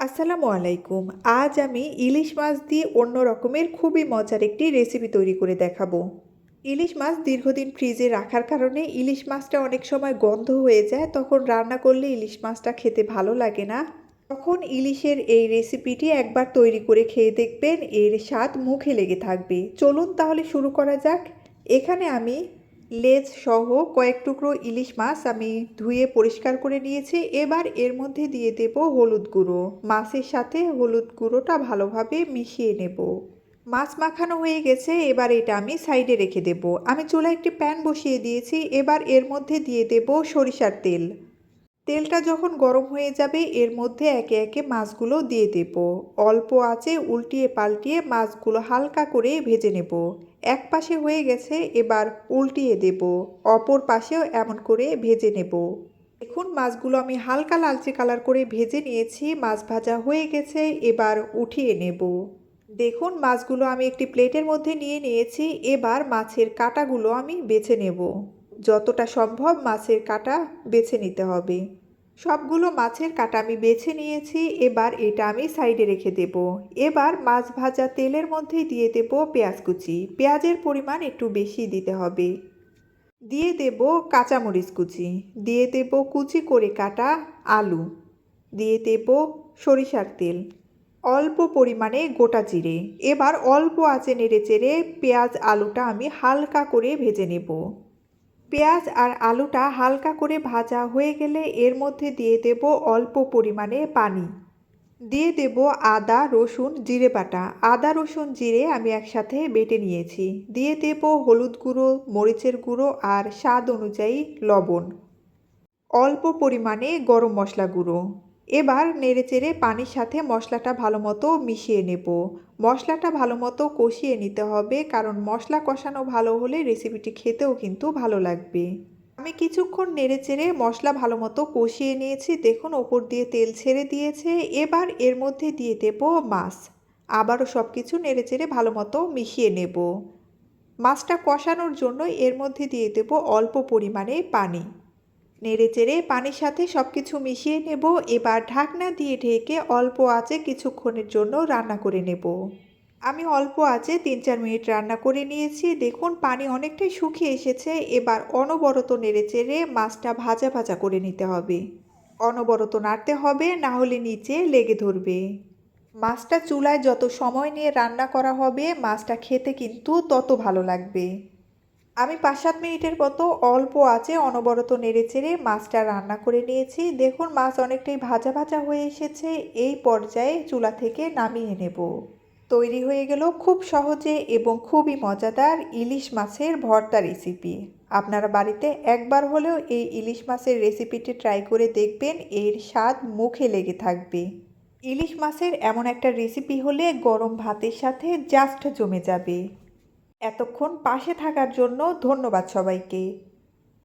আসসালামু আলাইকুম। আজ আমি ইলিশ মাছ দিয়ে অন্য রকমের খুবই মজার একটি রেসিপি তৈরি করে দেখাবো। ইলিশ মাছ দীর্ঘদিন ফ্রিজে রাখার কারণে ইলিশ মাছটা অনেক সময় গন্ধ হয়ে যায়, তখন রান্না করলে ইলিশ মাছটা খেতে ভালো লাগে না। তখন ইলিশের এই রেসিপিটি একবার তৈরি করে খেয়ে দেখবেন, এর স্বাদ মুখে লেগে থাকবে। চলুন তাহলে শুরু করা যাক। এখানে আমি লেজ সহ কয়েক টুকরো ইলিশ মাছ আমি ধুয়ে পরিষ্কার করে নিয়েছি। এবার এর মধ্যে দিয়ে দেব হলুদ গুঁড়ো। মাছের সাথে হলুদ গুঁড়োটা ভালোভাবে মিশিয়ে নেব। মাছ মাখানো হয়ে গেছে, এবার এটা আমি সাইডে রেখে দেব। আমি চুলায় একটি প্যান বসিয়ে দিয়েছি, এবার এর মধ্যে দিয়ে দেব সরিষার তেল। তেলটা যখন গরম হয়ে যাবে, এর মধ্যে একে একে মাছগুলো দিয়ে দেব। অল্প আঁচে উল্টিয়ে পাল্টিয়ে মাছগুলো হালকা করে ভেজে নেব। এক পাশে হয়ে গেছে, এবার উল্টিয়ে দেব। অপর পাশেও এমন করে ভেজে নেব। দেখুন, মাছগুলো আমি হালকা লালচে কালার করে ভেজে নিয়েছি, মাছ ভাজা হয়ে গেছে, এবার উঠিয়ে নেব। দেখুন, মাছগুলো আমি একটি প্লেটের মধ্যে নিয়ে নিয়েছি, এবার মাছের কাঁটাগুলো আমি বেছে নেব। যতটা সম্ভব মাছের কাটা বেছে নিতে হবে। সবগুলো মাছের কাটা আমি বেছে নিয়েছি, এবার এটা আমি সাইডে রেখে দেব। এবার মাছ ভাজা তেলের মধ্যেই দিয়ে দেব পেঁয়াজ কুচি। পেঁয়াজের পরিমাণ একটু বেশি দিতে হবে। দিয়ে দেব কাঁচামরিচ কুচি। দিয়ে দেব কুচি করে কাটা আলু। দিয়ে দেব সরিষার তেল। অল্প পরিমাণে গোটা জিরে। এবার অল্প আঁচে নেড়ে চেড়ে পেঁয়াজ আলুটা আমি হালকা করে ভেজে নেব। পেঁয়াজ আর আলুটা হালকা করে ভাজা হয়ে গেলে এর মধ্যে দিয়ে দেব অল্প পরিমাণে পানি। দিয়ে দেব আদা, রসুন, জিরে বাটা। আদা, রসুন, জিরে আমি একসাথে বেটে নিয়েছি। দিয়ে দেব হলুদ গুঁড়ো, মরিচের গুঁড়ো আর স্বাদ অনুযায়ী লবণ। অল্প পরিমাণে গরম মশলা গুঁড়ো। এবার নেড়েচেড়ে পানির সাথে মশলাটা ভালো মতো মিশিয়ে নেব। মশলাটা ভালো মতো কষিয়ে নিতে হবে কারণ মশলা কষানো ভালো হলে রেসিপিটি খেতেও কিন্তু ভালো লাগবে। আমি কিছুক্ষণ নেড়েচেড়ে মশলা ভালো মতো কষিয়ে নিয়েছি। দেখুন, ওপর দিয়ে তেল ছেড়ে দিয়েছে। এবার এর মধ্যে দিয়ে দেব মাছ। আবারও সব কিছু নেড়েচেড়ে ভালো মতো মিশিয়ে নেব। মাছটা কষানোর জন্য এর মধ্যে দিয়ে দেব অল্প পরিমাণে পানি। নেড়েচেড়ে পানির সাথে সব কিছু মিশিয়ে নেব। এবার ঢাকনা দিয়ে ঢেকে অল্প আঁচে কিছুক্ষণের জন্য রান্না করে নেব। আমি অল্প আঁচে তিন চার মিনিট রান্না করে নিয়েছি। দেখুন, পানি অনেকটাই শুকিয়ে এসেছে। এবার অনবরত নেড়ে নেড়েচেড়ে মাছটা ভাজা ভাজা করে নিতে হবে। অনবরত নাড়তে হবে, না হলে নিচে লেগে ধরবে। মাছটা চুলায় যত সময় নিয়ে রান্না করা হবে, মাছটা খেতে কিন্তু তত ভালো লাগবে। আমি পাঁচ সাত মিনিটের মতো অল্প আছে অনবরত নেড়েচেড়ে মাছটা রান্না করে নিয়েছি। দেখুন, মাছ অনেকটাই ভাজা ভাজা হয়ে এসেছে। এই পর্যায়ে চুলা থেকে নামিয়ে নেব। তৈরি হয়ে গেল খুব সহজে এবং খুবই মজাদার ইলিশ মাছের ভর্তা রেসিপি। আপনারা বাড়িতে একবার হলেও এই ইলিশ মাছের রেসিপিটি ট্রাই করে দেখবেন, এর স্বাদ মুখে লেগে থাকবে। ইলিশ মাছের এমন একটা রেসিপি হলে গরম ভাতের সাথে জাস্ট জমে যাবে। এতক্ষণ পাশে থাকার জন্য ধন্যবাদ সবাইকে।